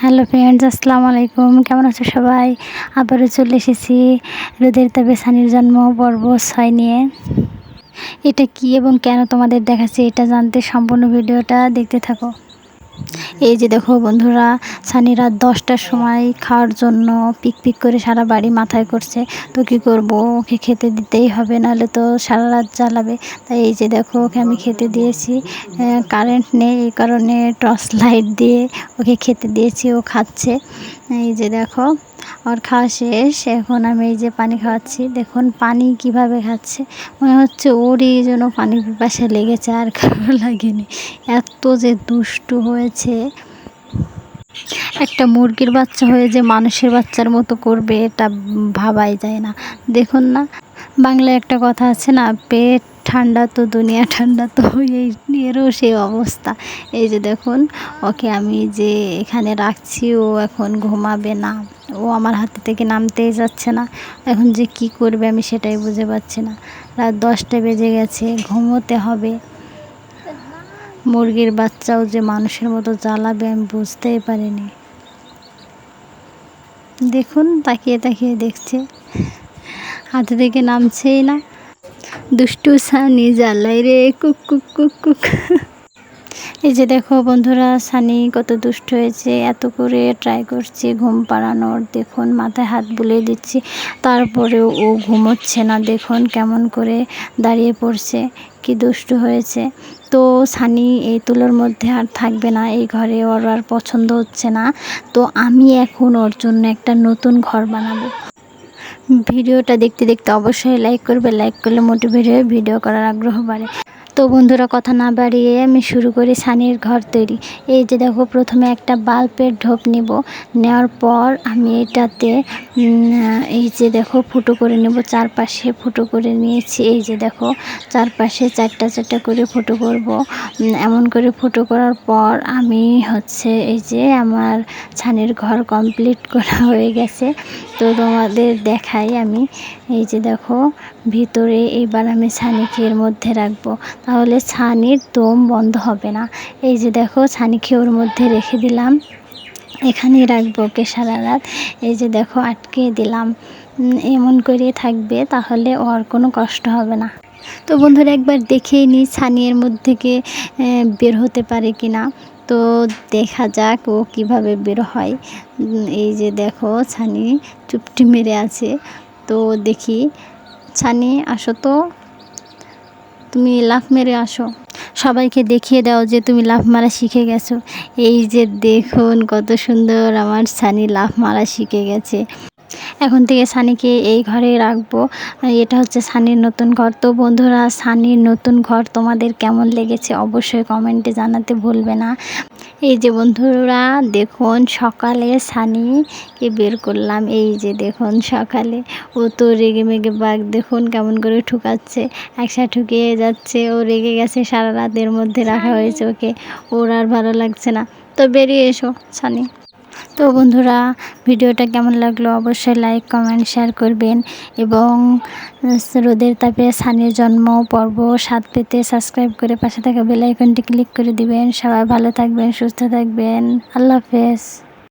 Hello friends, আসসালামু আলাইকুম। কেমন আছো সবাই? আবারও চলে এসেছি রোদের তবে সানির জন্ম পর্ব ছয় নিয়ে। এটা কি এবং কেন তোমাদের দেখাচ্ছি এটা জানতে সম্পূর্ণ ভিডিওটা দেখতে থাকো। এই যে দেখো বন্ধুরা সানি রাত দশটার সময় খাওয়ার জন্য পিক পিক করে সারা বাড়ি মাথায় করছে। তো কি করব? ওকে খেতে দিতেই হবে, নাহলে তো সারা রাত জ্বালাবে। তাই এই যে দেখো, ওকে আমি খেতে দিয়েছি। কারেন্ট নেই, এই কারণে টর্চ লাইট দিয়ে ওকে খেতে দিয়েছি, ও খাচ্ছে। এই যে দেখো ওর খাওয়া শেষ। এখন আমি এই যে পানি খাওয়াচ্ছি। দেখুন পানি কীভাবে খাচ্ছে। মনে হচ্ছে ওরই যেন পানি পিপাসা লেগেছে, আর কারও লাগেনি। এত যে দুষ্টু হয়েছে। একটা মুরগির বাচ্চা হয়ে যে মানুষের বাচ্চার মতো করবে, এটা ভাবাই যায় না। দেখুন না, বাংলায় একটা কথা আছে না, পেট ঠান্ডা তো, দুনিয়া ঠান্ডা তো, এই এরও সেই অবস্থা। এই যে দেখুন, ওকে আমি যে এখানে রাখছি, ও এখন ঘুমাবে না। ও আমার হাতে থেকে নামতেই যাচ্ছে না। এখন যে কি করবে আমি সেটাই বুঝে পাচ্ছি না। রাত দশটা বেজে গেছে, ঘুমোতে হবে। মুরগির বাচ্চাও যে মানুষের মতো জ্বালাবে আমি বুঝতেই পারিনি। দেখুন, তাকিয়ে তাকিয়ে দেখছে। হাতে থেকে নামছেই না। দুষ্টু সানি জ্বালাই রে, কুক কুক কুক কুক। এই যে দেখো বন্ধুরা, সানি কত দুষ্ট হয়েছে, এত করে ট্রাই করছি ঘুম পাড়ানোর। দেখুন, মাথায় হাত বুলিয়ে দিচ্ছি। তারপরেও ও ঘুমোচ্ছে না। দেখুন কেমন করে দাঁড়িয়ে পড়ছে, কি দুষ্টু হয়েছে। তো সানি এই তুলোর মধ্যে আর থাকবে না, এই ঘরে ওর আর পছন্দ হচ্ছে না। তো আমি এখন ওর জন্য একটা নতুন ঘর বানাবো। ভিডিওটা দেখতে দেখতে অবশ্যই লাইক করবে। লাইক করলে মোটিভেট হয়ে ভিডিও করার আগ্রহ বাড়ে। তো বন্ধুরা, কথা না বাড়িয়ে আমি শুরু করি সানির ঘর তৈরি। এই যে দেখো, প্রথমে একটা বাল্বের ঢোপ নিব। নেওয়ার পর আমি এটাতে এই যে দেখো, ফুটো করে নেব। চারপাশে ফুটো করে নিয়েছি। এই যে দেখো, চারপাশে চারটা চারটা করে ফুটো করব। এমন করে ফুটো করার পর আমি হচ্ছে, এই যে আমার ছানির ঘর কমপ্লিট করা হয়ে গেছে। তো তোমাদের দেখাই আমি। এই যে দেখো, ভিতরে এবার আমি ছানিকে এর মধ্যে রাখব। তাহলে ছানির দম বন্ধ হবে না। এই যে দেখো, ছানিকে ওর মধ্যে রেখে দিলাম। এখানেই রাখব ওকে সারা রাত। এই যে দেখো, আটকে দিলাম। এমন করে থাকবে, তাহলে ওর কোনো কষ্ট হবে না। তো বন্ধুরা, একবার দেখেই নিই ছানির মধ্যে থেকে বের হতে পারে কি না তো দেখা যাক ও কীভাবে বের হয়। এই যে দেখো, ছানি চুপটি মেরে আছে। তো দেখি, ছানি, আসো তো। তুমি লাফ মেরে আসো। সবাইকে দেখিয়ে দাও যে তুমি লাফ মারা শিখে গেছো। এই যে দেখুন কত সুন্দর আমার সানি লাফ মারা শিখে গেছে। এখন থেকে সানিকে এই ঘরে রাখব। এটা হচ্ছে সানির নতুন ঘর। তো বন্ধুরা সানির নতুন ঘর তোমাদের কেমন লেগেছে অবশ্যই কমেন্টে জানাতে ভুলবে না। এই যে বন্ধুরা দেখুন সকালে সানিকে বের করলাম। এই যে দেখুন সকালে ও তো রেগে মেগে বাঘ দেখুন কেমন করে ঠুকাচ্ছে। একসাথে ঠুকিয়ে যাচ্ছে ও রেগে গেছে সারা রাতের মধ্যে রাখা হয়েছে ওকে। ওর আর ভালো লাগছে না। তো বেরিয়ে এসো সানি। তো বন্ধুরা, ভিডিওটা কেমন লাগল অবশ্যই লাইক কমেন্ট শেয়ার করবেন এবং রোদের তাপে সানির জন্ম, পর্ব সাত পেতে সাবস্ক্রাইব করে পাশে থাকা বেলাইকনটি ক্লিক করে দিবেন। সবাই ভালো থাকবেন, সুস্থ থাকবেন। আল্লাহ হাফেজ।